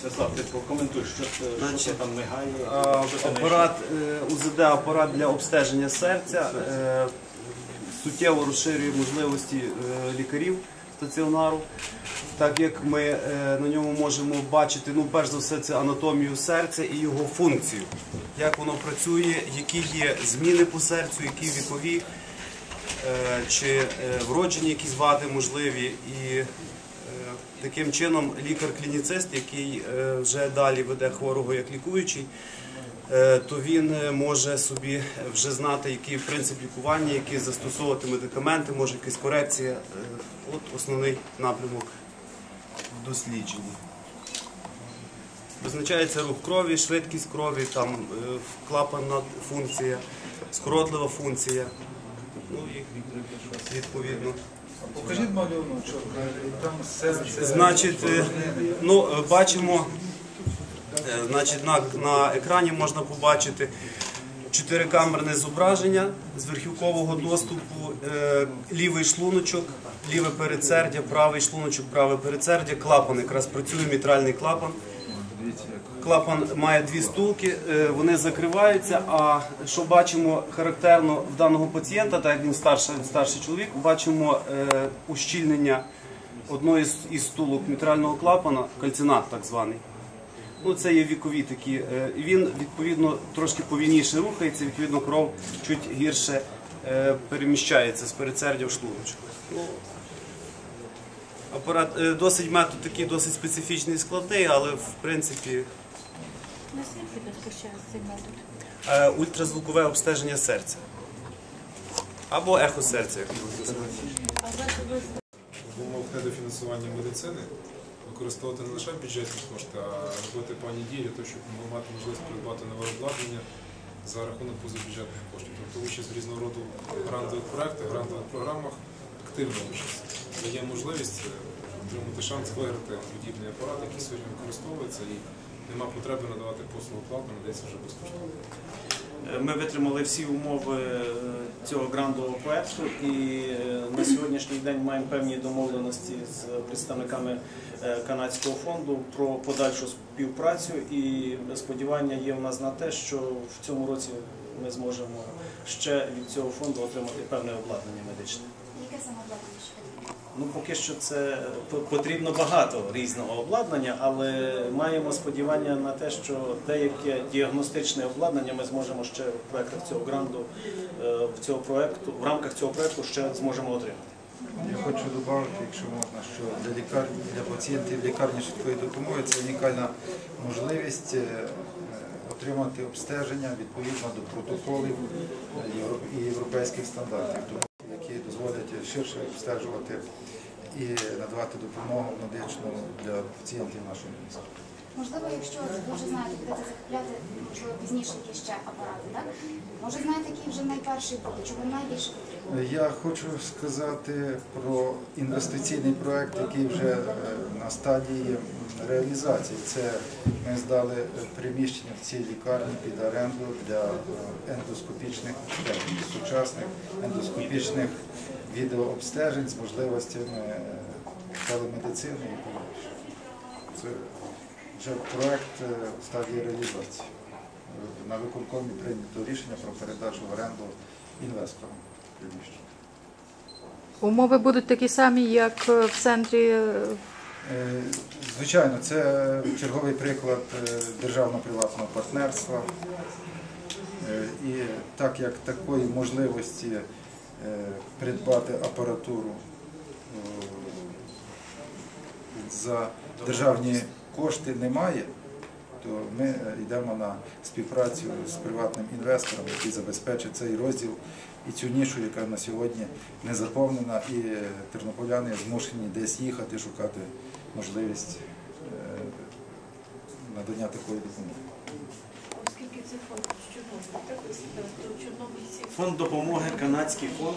Святослав, ти прокоментуй, що, це- що це там мигає, А, що Апарат е, УЗД, апарат для обстеження серця. Е, суттєво розширює можливості е, лікарів стаціонару, так як ми е, на ньому можемо бачити, ну перш за все, це анатомію серця і його функцію, як воно працює, які є зміни по серцю, які вікові, е, чи е, вроджені якісь вади можливі. І е, таким чином лікар-клініцист, який е, вже далі веде хворого як лікуючий, е, то він е, може собі вже знати, який принцип лікування, які застосовувати медикаменти, може якась корекція. От основний напрямок в дослідженні. Визначається рух крові, швидкість крові, там клапанна функція, скоротлива функція. Ну і відповідно. Покажіть малюночок, там серце. Значить, е, ну, е, бачимо, е, значить, на, на екрані можна побачити чотирикамерне зображення з верхівкового доступу, лівий шлуночок, ліве передсердя, правий шлуночок, праве передсердя, клапан якраз працює, мітральний клапан. Клапан має дві стулки, е, вони закриваються. А що бачимо характерно в даного пацієнта, так як він старший, старший чоловік, бачимо е, ущільнення одної із стулок мітрального клапана, кальцинат так званий. Ну, це є вікові такі. е, Він відповідно трошки повільніше рухається, відповідно, кров чуть гірше переміщається з передсердя в шлуночок. Апарат е, досить метод такий досить специфічний і складний, але в принципі Наскільки цей метод? е, ультразвукове обстеження серця. Або ехо серця, як його називають. А засоби в умовах недофінансування медицини використовувати не лише бюджетні кошти, а робити пані дії для того, щоб мати можливість придбати нове обладнання за рахунок позабюджетних коштів. Тобто участь в різного роду грантових проєктах, грантових програмах, активна участь дає можливість е, отримати шанс виграти подібний апарат, який сьогодні використовується, і нема потреби надавати послугу платно, надається вже безкоштовно. Е, Ми витримали всі умови е, цього грандового проекту і на сьогоднішній день маємо певні домовленості з представниками канадського фонду про подальшу співпрацю. І сподівання є в нас на те, що в цьому році ми зможемо ще від цього фонду отримати певне обладнання медичне. Яке саме обладнання ще потрібно? Ну, поки що це потрібно багато різного обладнання, але маємо сподівання на те, що деяке діагностичне обладнання ми зможемо ще в проектах цього гранду, е, в цього проекту, в рамках цього проекту ще зможемо отримати. Я хочу додати, якщо можна, що для лікарні, для пацієнтів лікарні швидкої допомоги це унікальна можливість е, отримати обстеження відповідно до протоколів е, і європейських стандартів, ширше обстежувати і надавати допомогу медичну для пацієнтів нашого міста. Можливо, якщо ви вже знаєте, будете закупляти, можливо, пізніше є ще апарати, так? Може, знаєте, який вже найперший буде, чого найбільше потрібно? Я хочу сказати про інвестиційний проект, який вже е, на стадії реалізації. Це ми здали приміщення в цій лікарні під оренду для е, ендоскопічних сучасних ендоскопічних відеообстежень з можливостями е, телемедицини і подальше. Це вже проект е, в стадії реалізації. На виконкомі прийнято рішення про передачу в оренду інвесторам приміщення. Умови будуть такі самі, як е, в центрі. Звичайно, це черговий приклад державно-приватного партнерства. І так як такої можливості придбати апаратуру е, за державні кошти немає, то ми е, йдемо на співпрацю з приватним інвестором, який забезпечить цей розділ і цю нішу, яка на сьогодні не заповнена, і е, тернополяни змушені десь їхати, шукати можливість е, надання такої допомоги. Оскільки це фонд Чорнобиль, так ви Чорнобильці, Фонд допомоги, канадський фонд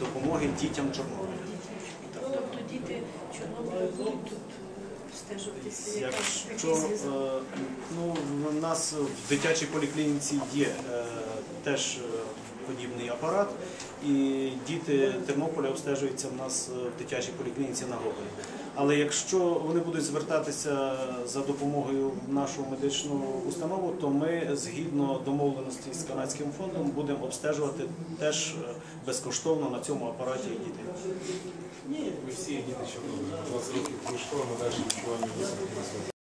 допомоги дітям Чорнобиля. тобто діти Чорнобиля будуть тут стежуватися, яка Якщо е, ну, в нас в дитячій поліклініці є е, теж е, подібний апарат, і діти Тернополя обстежуються в нас е, в дитячій поліклініці на Гоголі. Але якщо вони будуть звертатися за допомогою в нашу медичну установу, то ми згідно домовленості з канадським фондом будемо обстежувати теж е, безкоштовно на цьому апараті дітей. Ні, Ми всі діти чорнобилі. 20 років пройшло, ми далі відчуваємо високо.